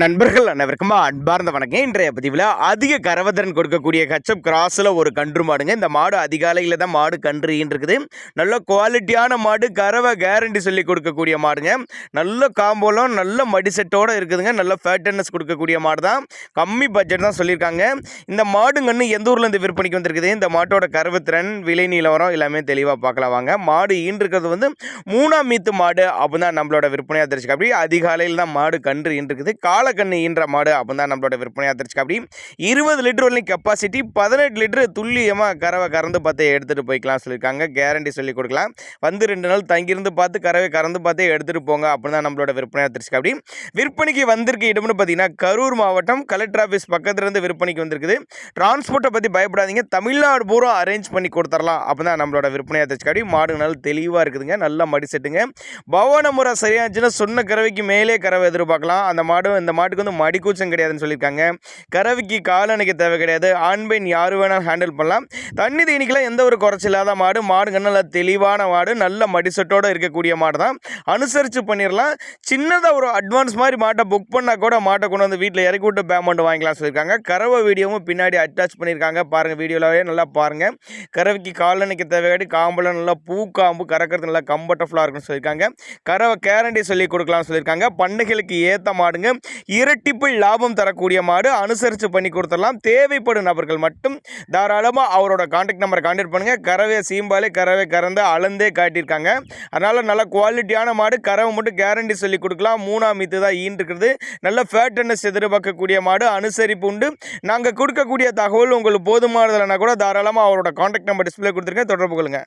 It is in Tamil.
நண்பர்கள் அனைவருக்கும் அன்பார்ந்த வணக்கம். இன்றைய பதிவில் அதிக கரவதன் கொடுக்கக்கூடிய கச்சப் கிராஸில் ஒரு கன்று மாடுங்க. இந்த மாடு அதிகாலையில் தான் மாடு கன்று இருக்குது நல்ல குவாலிட்டியான மாடு கறவை கேரண்டி சொல்லி கொடுக்கக்கூடிய மாடுங்க. நல்ல காம்போலம் நல்ல மடிசெட்டோடு இருக்குதுங்க. நல்ல ஃபேட்டனஸ் கொடுக்கக்கூடிய மாடு தான் கம்மி பட்ஜெட் தான் சொல்லியிருக்காங்க இந்த மாடுங்கன்னு எந்த ஊர்லேருந்து விற்பனைக்கு வந்திருக்குது? இந்த மாட்டோட கரவத்திறன் விலை நிலவரம் எல்லாமே தெளிவாக பார்க்கலாம் வாங்க. மாடு ஈன்றிருக்கிறது வந்து மூணாம் மீத்து மாடு அப்போ தான் நம்மளோட விற்பனையாக தெரிஞ்சுக்க அப்படி அதிகாலையில் தான் மாடு கன்று ஈன்றிருக்குது. காலக்கண்ணு ஈன்ற மாடு அப்போ தான் நம்மளோட விற்பனையாக தெரிஞ்சுக்க அப்படி. இருபது லிட்டர் வரலையும் கெப்பாசிட்டி பதினெட்டு லிட்டரு துல்லியமாக கறவை கறந்து பார்த்து எடுத்துகிட்டு போய்க்கலாம் சொல்லியிருக்காங்க. கேரண்டி சொல்லி கொடுக்கலாம். வந்து ரெண்டு நாள் தங்கியிருந்து பார்த்து கறவை கறந்து பார்த்து எடுத்துகிட்டு போங்க அப்படின்னு தான் நம்மளோட விற்பனையாக தெரிஞ்சுக்க அப்படி. விற்பனைக்கு வந்திருக்க இடம்னு பார்த்தீங்கன்னா கரூர் மாவட்டம் கலெக்டர் ஆஃபீஸ் பக்கத்துலேருந்து விற்பனைக்கு வந்திருக்குது. டிரான்ஸ்போர்ட்டை பற்றி பயப்படாதீங்க. தமிழ்நாடு பூரா அரேஞ்ச் பண்ணி கொடுத்துடலாம் அப்போ தான் நம்மளோட விற்பனையாக தெரிஞ்சுக்க அப்படி. மாடு நல்ல தெளிவாக இருக்குதுங்க. நல்ல மடி செட்டுங்க. பவன முறை சரியாச்சுன்னா இருந்துச்சுன்னா சொன்ன கறவைக்கு மேலே கறவை எதிர்பார்க்கலாம். அந்த மாடு இந்த மாட்டுக்கு வந்து மடி கூச்சம் கிடையாதுன்னு சொல்லியிருக்காங்க. கறவைக்கு காலணைக்கு தேவை கிடையாது. ஆண் பெண் யார் வேணாலும் ஹேண்டில் பண்ணலாம். தண்ணி தீனிக்கெல்லாம் எந்த ஒரு குறைச்சல் இல்லாத மாடு மாடுங்க நல்ல தெளிவான மாடு. நல்ல மடிசட்டோடு இருக்கக்கூடிய மாடு தான். அனுசரித்து பண்ணிடலாம் சின்னதாக ஒரு அட்வான்ஸ் மாதிரி மாட்டை புக் பண்ணால் கூட மாட்டை கொண்டு வந்து வீட்டில் இறக்கி விட்டு பேமெண்ட் வாங்கிக்கலாம் சொல்லியிருக்காங்க. கறவை வீடியோவும் பின்னாடி அட்டாச் பண்ணியிருக்காங்க. பாருங்கள் வீடியோவிலே நல்லா பாருங்கள் கறவைக்கு காலணைக்கு தேவையாடி காம்பில் நல்லா பூ காம்பு கறக்கிறது நல்லா கம்ஃபர்டபுளாக இருக்குன்னு சொல்லியிருக்காங்க. கறவை கேரண்டி சொல்லி கொடுக்கலாம்னு சொல்லியிருக்காங்க. பண்ணைகளுக்கு ஏற்ற மாடுங்க. இரட்டிப்பு லாபம் தரக்கூடிய மாடு அனுசரித்து பண்ணி கொடுத்துடலாம். தேவைப்படும் நபர்கள் மட்டும் தாராளமாக அவரோட காண்டாக்ட் நம்பரை காண்டாக்ட் பண்ணுங்கள் கறவை சீம்பாலே கறவை கறந்து அளந்தே காட்டியிருக்காங்க. அதனால் நல்ல குவாலிட்டியான மாடு கறவை மட்டும் கேரண்டி சொல்லி கொடுக்கலாம். மூணாம் மீத்து தான் ஈன்றுக்கிறது நல்ல ஃபேட்டனஸ் எதிர்பார்க்கக்கூடிய மாடு அனுசரிப்பு உண்டு. நாங்கள் கொடுக்கக்கூடிய தகவல் உங்களுக்கு போதுமானதுலனா கூட தாராளமாக அவரோட காண்டாக்ட் நம்பர் டிஸ்பிளே கொடுத்துருக்கேன் தொடர்பு கொள்ளுங்கள்